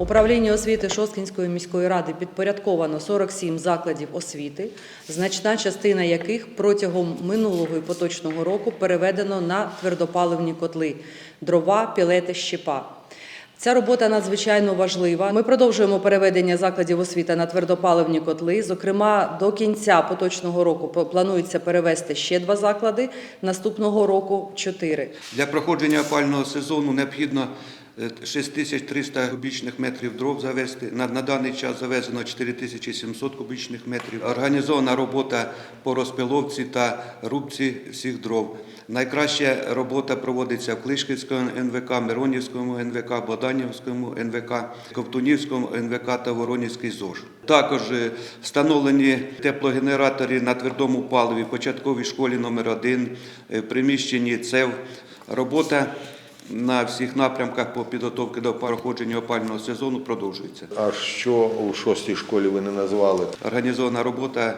Управлінню освіти Шосткінської міської ради підпорядковано 47 закладів освіти, значна частина яких протягом минулого і поточного року переведено на твердопаливні котли дрова, пілети, щепа. Ця робота надзвичайно важлива. Ми продовжуємо переведення закладів освіти на твердопаливні котли. Зокрема, до кінця поточного року планується перевести ще два заклади. Наступного року чотири. Для проходження опального сезону необхідно 6300 кубічних метрів дров завести. На, на даний час завезено 4700 кубічних метрів. Організована робота по розпиловці та рубці всіх дров. Найкраща робота проводиться в Клишківському НВК, Миронівському НВК, Богданівському НВК, Ковтунівському НВК та Воронівський ЗОЖ. Також е, встановлені теплогенератори на твердому паливі, початковій школі номер 1 в приміщенні ЦЕВ. Робота на всіх напрямках по підготовці до проходження опального сезону продовжується. А що у шостій школі ви не назвали? Організована робота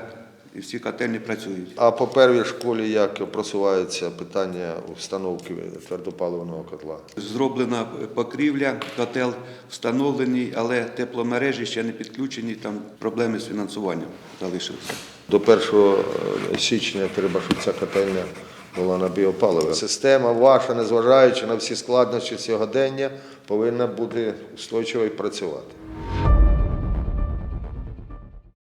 і всі котельні працюють. А по первій школі як просувається питання встановки твердопаливного котла? Зроблена покрівля, котел встановлений, але тепломережі ще не підключені, там проблеми з фінансуванням залишилися. До 1 січня треба, щоб ця котельня була на біопаливі. Система ваша, незважаючи на всі складнощі сьогодення, повинна бути устойчиво і працювати.